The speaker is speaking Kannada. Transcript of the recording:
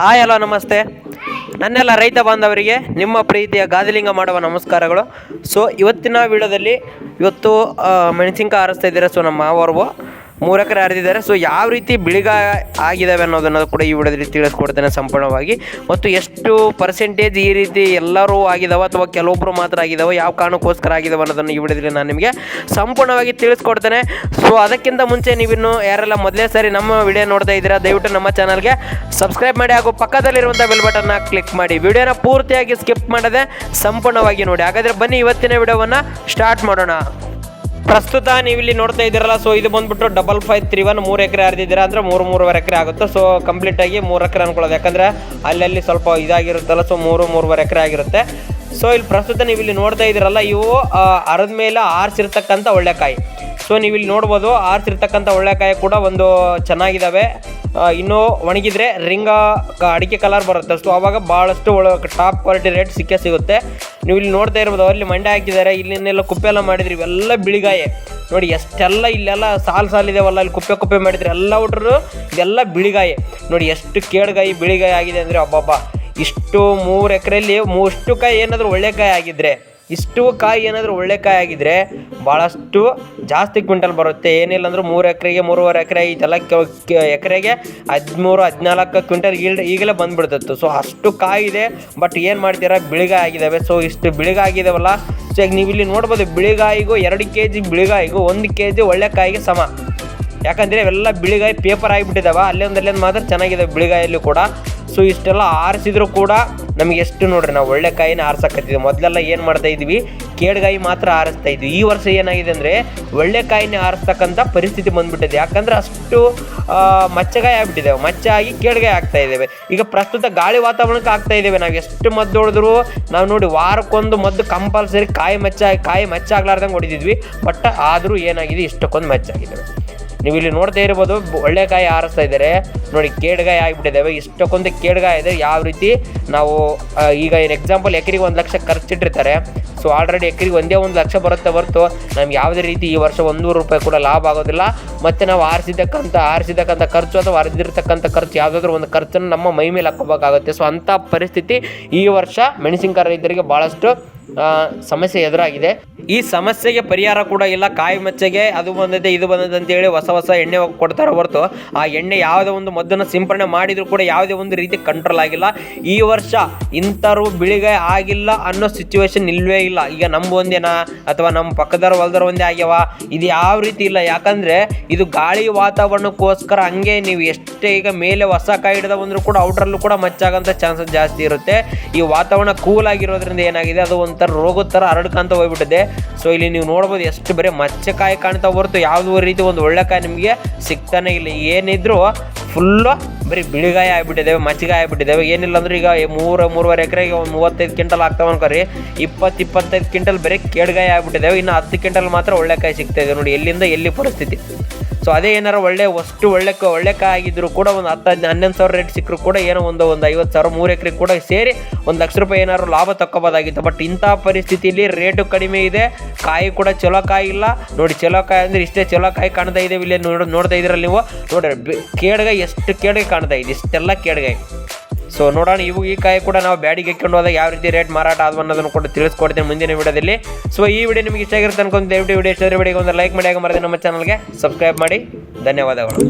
ಹಾಯ್, ಹಲೋ, ನಮಸ್ತೆ. ನನ್ನೆಲ್ಲ ರೈತ ಬಾಂಧವರಿಗೆ ನಿಮ್ಮ ಪ್ರೀತಿಯ ಗಾದಿಲಿಂಗ ಮಾಡುವ ನಮಸ್ಕಾರಗಳು. ಸೊ ಇವತ್ತಿನ ವಿಡಿಯೋದಲ್ಲಿ ಇವತ್ತು ಮೆಣಸಿನ್ಕಾಯಿ ಆರಿಸ್ತಾ ಇದ್ದೀರಾ? ಸೊ ನಮ್ಮ ಮಾವರು ಮೂರು ಎಕರೆ ಹರಿದಿದ್ದಾರೆ. ಸೊ ಯಾವ ರೀತಿ ಬಿಳಿಗ ಆಗಿದ್ದಾವೆ ಅನ್ನೋದನ್ನು ಕೂಡ ಈ ವಿಡಿಯೋದಲ್ಲಿ ತಿಳಿಸ್ಕೊಡ್ತೇನೆ ಸಂಪೂರ್ಣವಾಗಿ. ಮತ್ತು ಎಷ್ಟು ಪರ್ಸೆಂಟೇಜ್ ಈ ರೀತಿ ಎಲ್ಲರೂ ಆಗಿದಾವೆ ಅಥವಾ ಕೆಲವೊಬ್ಬರು ಮಾತ್ರ ಆಗಿದಾವೆ, ಯಾವ ಕಾರಣಕ್ಕೋಸ್ಕರ ಆಗಿದಾವೆ ಅನ್ನೋದನ್ನು ಈ ವಿಡಿಯೋದಲ್ಲಿ ನಾನು ನಿಮಗೆ ಸಂಪೂರ್ಣವಾಗಿ ತಿಳಿಸ್ಕೊಡ್ತೇನೆ. ಸೊ ಅದಕ್ಕಿಂತ ಮುಂಚೆ ನೀವಿನ್ನು ಯಾರೆಲ್ಲ ಮೊದಲೇ ಸಾರಿ ನಮ್ಮ ವಿಡಿಯೋ ನೋಡ್ತಾ ಇದ್ದೀರಾ, ದಯವಿಟ್ಟು ನಮ್ಮ ಚಾನಲ್ಗೆ ಸಬ್ಸ್ಕ್ರೈಬ್ ಮಾಡಿ ಹಾಗೂ ಪಕ್ಕದಲ್ಲಿರುವಂಥ ಬೆಲ್ ಬಟನ್ನ ಕ್ಲಿಕ್ ಮಾಡಿ. ವಿಡಿಯೋನ ಪೂರ್ತಿಯಾಗಿ ಸ್ಕಿಪ್ ಮಾಡದೆ ಸಂಪೂರ್ಣವಾಗಿ ನೋಡಿ. ಹಾಗಾದರೆ ಬನ್ನಿ ಇವತ್ತಿನ ವಿಡಿಯೋವನ್ನು ಸ್ಟಾರ್ಟ್ ಮಾಡೋಣ. ಪ್ರಸ್ತುತ ನೀವು ಇಲ್ಲಿ ನೋಡ್ತಾ ಇದ್ದೀರಲ್ಲ ಸೊ ಇದು ಬಂದ್ಬಿಟ್ಟು ಡಬಲ್ ಫೈವ್ ತ್ರೀ ಒನ್ ಮೂರು ಎಕರೆ ಹರಿದಿದ್ದೀರಾ ಅಂದರೆ ಮೂರು ಮೂರುವರೆ ಎಕರೆ ಆಗುತ್ತೆ. ಸೊ ಕಂಪ್ಲೀಟ್ ಆಗಿ ಮೂರು ಎಕರೆ ಅನ್ಕೊಳ್ಳೋದು. ಯಾಕಂದರೆ ಅಲ್ಲಲ್ಲಿ ಸ್ವಲ್ಪ ಇದಾಗಿರುತ್ತಲ್ಲ ಸೊ ಮೂರು ಮೂರುವರೆ ಎಕರೆ ಆಗಿರುತ್ತೆ. ಸೊ ಇಲ್ಲಿ ಪ್ರಸ್ತುತ ನೀವು ಇಲ್ಲಿ ನೋಡ್ತಾ ಇದ್ದೀರಲ್ಲ, ಇವು ಅರದ ಮೇಲೆ ಆರಿಸಿರ್ತಕ್ಕಂಥ ಒಳ್ಳೆಕಾಯಿ. ಸೊ ನೀವು ಇಲ್ಲಿ ನೋಡ್ಬೋದು, ಆರಿಸಿರ್ತಕ್ಕಂಥ ಒಳ್ಳೆಕಾಯಿ ಕೂಡ ಒಂದು ಚೆನ್ನಾಗಿದ್ದಾವೆ ಇನ್ನೂ ಒಣಗಿದ್ರೆ ರಿಂಗ ಅಡಿಕೆ ಕಲರ್ ಬರುತ್ತೆ. ಸೊ ಅವಾಗ ಭಾಳಷ್ಟು ಟಾಪ್ ಕ್ವಾಲಿಟಿ ರೇಟ್ ಸಿಕ್ಕೇ ಸಿಗುತ್ತೆ. ನೀವು ಇಲ್ಲಿ ನೋಡ್ತಾ ಇರ್ಬೋದು ಅಲ್ಲಿ ಮಂಡೆ ಹಾಕಿದ್ದಾರೆ ಇಲ್ಲಿನೆಲ್ಲ ಕುಪ್ಪೆ ಎಲ್ಲ ಮಾಡಿದ್ರಿ, ಇವೆಲ್ಲ ಬಿಳಿಗಾಯಿ. ನೋಡಿ, ಎಷ್ಟೆಲ್ಲ ಇಲ್ಲೆಲ್ಲ ಸಾಲು ಸಾಲಿದೆವಲ್ಲ ಅಲ್ಲಿ ಕುಪ್ಪೆ ಕುಪ್ಪೆ ಮಾಡಿದ್ರೆ ಎಲ್ಲ ಒಟ್ರು ಇದೆಲ್ಲ ಬಿಳಿಗಾಯಿ. ನೋಡಿ, ಎಷ್ಟು ಕೇಡ್ಗಾಯಿ ಬಿಳಿಗಾಯಿ ಆಗಿದೆ ಅಂದರೆ ಅಬ್ಬಬ್ಬ. ಇಷ್ಟು ಮೂರು ಎಕರೆಯಲ್ಲಿ ಮೂಷ್ಟು ಕಾಯಿ ಏನಾದರೂ ಒಳ್ಳೆ ಕಾಯಿ ಆಗಿದ್ರೆ ಇಷ್ಟು ಕಾಯಿ ಏನಾದರೂ ಒಳ್ಳೆ ಕಾಯಿ ಆಗಿದ್ರೆ ಭಾಳಷ್ಟು ಜಾಸ್ತಿ ಕ್ವಿಂಟಲ್ ಬರುತ್ತೆ. ಏನಿಲ್ಲ ಅಂದ್ರೆ ಮೂರು ಎಕರೆಗೆ ಮೂರುವರೆ ಎಕರೆ ಇದೆಲ್ಲ ಎಕರೆಗೆ ಹದಿಮೂರು, ಹದಿನಾಲ್ಕು ಕ್ವಿಂಟಲ್ ಈಲ್ಡ್ ಈಗಲೇ ಬಂದ್ಬಿಡ್ತಿತ್ತು. ಸೊ ಅಷ್ಟು ಕಾಯಿ ಇದೆ ಬಟ್ ಏನು ಮಾಡ್ತೀರಾ? ಬಿಳಿಗಾಯಿ ಆಗಿದ್ದಾವೆ ಸೊ ಇಷ್ಟು ಬಿಳಿಗಾಯಿ ಆಗಿದಾವಲ್ಲ ಸೊ ಈಗ ನೀವು ಇಲ್ಲಿ ನೋಡ್ಬೋದು, ಬಿಳಿಗಾಯಿಗೂ ಎರಡು ಕೆ ಜಿ ಬಿಳಿಗಾಯಿಗೂ ಒಂದು ಕೆ ಜಿ ಒಳ್ಳೆ ಕಾಯಿಗೆ ಸಮ. ಯಾಕಂದರೆ ಇವೆಲ್ಲ ಬಿಳಿಗಾಯಿ ಪೇಪರ್ ಆಗಿಬಿಟ್ಟಿದ್ದಾವೆ ಅಲ್ಲೊಂದು ಅಲ್ಲೊಂದು ಮಾತ್ರ ಚೆನ್ನಾಗಿದೆ ಬಿಳಿಗಾಯಲ್ಲಿ ಕೂಡ. ಸೊ ಇಷ್ಟೆಲ್ಲ ಆರಿಸಿದ್ರು ಕೂಡ ನಮಗೆ ಎಷ್ಟು ನೋಡ್ರಿ, ನಾವು ಒಳ್ಳೆ ಕಾಯಿನ ಆರಿಸಕತ್ತಿದ್ವಿ. ಮೊದಲೆಲ್ಲ ಏನು ಮಾಡ್ತಾ ಇದ್ವಿ ಕೇಡ್ಗಾಯಿ ಮಾತ್ರ ಆರಿಸ್ತಾ ಇದ್ವಿ. ಈ ವರ್ಷ ಏನಾಗಿದೆ ಅಂದರೆ, ಒಳ್ಳೆ ಕಾಯಿನೇ ಆರಿಸ್ತಕ್ಕಂಥ ಪರಿಸ್ಥಿತಿ ಬಂದ್ಬಿಟ್ಟಿದೆ. ಯಾಕಂದ್ರೆ ಅಷ್ಟು ಮಚ್ಚಗಾಯಿ ಆಗ್ಬಿಟ್ಟಿದ್ದೇವೆ ಮಚ್ಚ ಆಗಿ ಕೇಡ್ಗಾಯಿ ಆಗ್ತಾ ಇದ್ದೇವೆ ಈಗ ಪ್ರಸ್ತುತ ಗಾಳಿ ವಾತಾವರಣಕ್ಕೆ ಆಗ್ತಾ ಇದ್ದೇವೆ ನಾವು ಎಷ್ಟು ಮದ್ದು ಹೊಡೆದ್ರು, ನಾವು ನೋಡಿ ವಾರಕ್ಕೊಂದು ಮದ್ದು ಕಂಪಲ್ಸರಿ ಕಾಯಿ ಮಚ್ಚ ಕಾಯಿ ಮಚ್ಚ ಆಗ್ಲಾರ್ದಂಗೆ ಹೊಡಿತಿದ್ವಿ. ಬಟ್ ಆದರೂ ಏನಾಗಿದೆ, ಇಷ್ಟಕ್ಕೊಂದು ಮಚ್ಚಾಗಿದ್ದಾವೆ ನೀವು ಇಲ್ಲಿ ನೋಡ್ತಾ ಇರ್ಬೋದು ಒಳ್ಳೆ ಕಾಯಿ ಆರಿಸ್ತಾ ಇದ್ದಾರೆ. ನೋಡಿ ಕೇಡ್ಗಾಯಿ ಆಗಿಬಿಟ್ಟಿದ್ದಾವೆ. ಇಷ್ಟಕ್ಕೊಂದು ಕೇಡ್ಗಾಯಿ ಇದೆ. ಯಾವ ರೀತಿ? ನಾವು ಈಗ ಏನು ಎಕ್ಸಾಂಪಲ್ ಎಕರಿಗೆ ಒಂದು ಲಕ್ಷ ಖರ್ಚಿಟ್ಟಿರ್ತಾರೆ. ಸೊ ಆಲ್ರೆಡಿ ಎಕರಿಗೆ ಒಂದೇ ಒಂದು ಲಕ್ಷ ಬರುತ್ತೆ ಹೊರತು ನಮ್ಗೆ ಯಾವುದೇ ರೀತಿ ಈ ವರ್ಷ ಒಂದೂರು ರೂಪಾಯಿ ಕೂಡ ಲಾಭ ಆಗೋದಿಲ್ಲ. ಮತ್ತು ನಾವು ಆರಿಸಿದಕ್ಕಂಥ ಆರಿಸಿದಕ್ಕಂಥ ಖರ್ಚು ಅಥವಾ ಅರಿದಿರ್ತಕ್ಕಂಥ ಖರ್ಚು ಯಾವುದಾದ್ರೂ ಒಂದು ಖರ್ಚನ್ನು ನಮ್ಮ ಮೈ ಮೇಲೆ ಹಾಕೋಬೇಕಾಗುತ್ತೆ ಸೊ ಅಂಥ ಪರಿಸ್ಥಿತಿ ಈ ವರ್ಷ ಮೆಣಸಿನಕಾಯಿ ರೈತರಿಗೆ ಭಾಳಷ್ಟು ಸಮಸ್ಯೆ ಎದುರಾಗಿದೆ. ಈ ಸಮಸ್ಯೆಗೆ ಪರಿಹಾರ ಕೂಡ ಇಲ್ಲ. ಕಾಯಿ ಮಚ್ಚೆಗೆ ಅದು ಬಂದಿದೆ ಇದು ಬಂದಿದೆ ಅಂತೇಳಿ ಹೊಸ ಹೊಸ ಎಣ್ಣೆ ಕೊಡ್ತಾರೆ ಹೊರತು. ಆ ಎಣ್ಣೆ ಯಾವುದೇ ಒಂದು ಮದ್ದನ್ನು ಸಿಂಪರಣೆ ಮಾಡಿದರೂ ಕೂಡ ಯಾವುದೇ ಒಂದು ರೀತಿ ಕಂಟ್ರೋಲ್ ಆಗಿಲ್ಲ. ಈ ವರ್ಷ ಇಂಥರು ಬಿಳಿಗೆ ಆಗಿಲ್ಲ ಅನ್ನೋ ಸಿಚುವೇಶನ್ ಇಲ್ಲವೇ ಇಲ್ಲ. ಈಗ ನಮ್ಮ ಒಂದೇನಾ ಅಥವಾ ನಮ್ಮ ಪಕ್ಕದವ್ರ ಹೊಲ್ದವ್ರ ಒಂದೇ ಆಗ್ಯಾವ? ಇದು ಯಾವ ರೀತಿ ಇಲ್ಲ. ಯಾಕಂದ್ರೆ ಇದು ಗಾಳಿ ವಾತಾವರಣಕ್ಕೋಸ್ಕರ ಹಂಗೆ ನೀವು ಎಷ್ಟೇ ಈಗ ಮೇಲೆ ಹೊಸ ಕಾಯಿ ಹಿಡಿದ ಬಂದರೂ ಕೂಡ ಔಟ್ರಲ್ಲೂ ಕೂಡ ಮಚ್ಚಾಗಂಥ ಚಾನ್ಸಸ್ ಜಾಸ್ತಿ ಇರುತ್ತೆ. ಈ ವಾತಾವರಣ ಕೂಲ್ ಆಗಿರೋದ್ರಿಂದ ಏನಾಗಿದೆ? ಅದು ಒಂಥರ ರೋಗದ ಥರ ಹರಡ್ಕಂತ ಹೋಗ್ಬಿಟ್ಟಿದೆ. ಸೊ ಇಲ್ಲಿ ನೀವು ನೋಡ್ಬೋದು ಎಷ್ಟು ಬರೀ ಮಚ್ಚಕಾಯಿ ಕಾಣ್ತಾ ಹೊರತು ಯಾವುದೋ ರೀತಿ ಒಂದು ಒಳ್ಳೆ ಕಾಯಿ ನಿಮಗೆ ಸಿಗ್ತಾನೆ ಇಲ್ಲ. ಏನಿದ್ರು ಫುಲ್ಲು ಬರೀ ಬಿಳಿಗಾಯಿ ಆಗ್ಬಿಟ್ಟಿದ್ದಾವೆ ಮಚ್ಚಿಗಾಯಿ ಆಗ್ಬಿಟ್ಟಿದ್ದಾವೆ ಏನಿಲ್ಲ ಅಂದ್ರೆ ಈಗ ಮೂರು, ಮೂರುವರೆ ಎಕರೆಗೆ ಒಂದು ಮೂವತ್ತೈದು ಕ್ವಿಂಟಲ್ ಆಗ್ತಾವೆ ಅನ್ಕೋರಿ ಇಪ್ಪತ್ತು ಇಪ್ಪತ್ತೈದು ಕ್ವಿಂಟಲ್ ಬರೀ ಕೇಡ್ಗಾಯಿ ಆಗ್ಬಿಟ್ಟಿದ್ದಾವೆ ಇನ್ನು ಹತ್ತು ಕ್ವಿಂಟಲ್ ಮಾತ್ರ ಒಳ್ಳೆ ಕಾಯಿ ಸಿಗ್ತಾ ಇದೆ ನೋಡಿ, ಎಲ್ಲಿಂದ ಎಲ್ಲಿ ಪರಿಸ್ಥಿತಿ. ಸೊ ಅದೇ ಏನಾರ ಒಳ್ಳೆ ಅಷ್ಟು ಒಳ್ಳೆ ಒಳ್ಳೆ ಕಾಯಿ ಆಗಿದ್ರು ಕೂಡ ಒಂದು ಹತ್ತು ಹನ್ನೊಂದು ಸಾವಿರ ರೇಟ್ ಸಿಕ್ಕರು ಕೂಡ ಏನೋ ಒಂದು ಒಂದು ಐವತ್ತು ಸಾವಿರ, ಮೂರು ಎಕರೆ ಕೂಡ ಸೇರಿ ಒಂದು ಲಕ್ಷ ರೂಪಾಯಿ ಏನಾದ್ರು ಲಾಭ ತಕ್ಕೋಬೋದಾಗಿತ್ತು. ಬಟ್ ಇಂಥ ಪರಿಸ್ಥಿತಿಯಲ್ಲಿ ರೇಟು ಕಡಿಮೆ ಇದೆ, ಕಾಯಿ ಕೂಡ ಚಲೋ ಕಾಯಿ ಇಲ್ಲ. ನೋಡಿ, ಚಲೋ ಕಾಯಿ ಅಂದರೆ ಇಷ್ಟೇ ಚಲೋ ಕಾಯಿ ಕಾಣ್ತಾ ಇದ್ದೇವೆ ಇಲ್ಲಿ ನೋಡಿ ನೋಡ್ತಾ ಇದ್ದೀರಲ್ಲ ನೀವು. ನೋಡ್ರಿ ಕೇಡ್ಗೈ ಎಷ್ಟು ಕೇಡ್ಗೆ ಕಾಣ್ತಾ ಇದೆ, ಇಷ್ಟೆಲ್ಲ ಕೇಡ್ಗಾಯಿ ಸೊ ನೋಡೋಣ, ಇವು ಈ ಕಾಯಿ ಕೂಡ ನಾವು ಬ್ಯಾಡಿಗೆ ಹಾಕೊಂಡು ಹೋದಾಗ ಯಾವ ರೀತಿ ರೇಟ್ ಮಾರಾಟ ಆದ್ವು ಅನ್ನೋದನ್ನು ಕೂಡ ತಿಳಿಸ್ಕೊಡ್ತೀನಿ ಮುಂದಿನ ವಿಡಿಯೋದಲ್ಲಿ. ಸೊ ಈ ವಿಡಿಯೋ ನಿಮಗೆ ಇಷ್ಟ ಆಗಿರುತ್ತೆ ಅನ್ಕೊಂಡು ದಯವಿಟ್ಟು ವಿಡಿಯೋ ಇಷ್ಟ ವಿಡಿಯೋಗೆ ಒಂದು ಲೈಕ್ ಮಾಡಿ ಆಗ ಮರದಿ ನಮ್ಮ ಚಾನಲ್ಗೆ ಸಬ್ಸ್ಕ್ರೈಬ್ ಮಾಡಿ. ಧನ್ಯವಾದಗಳು.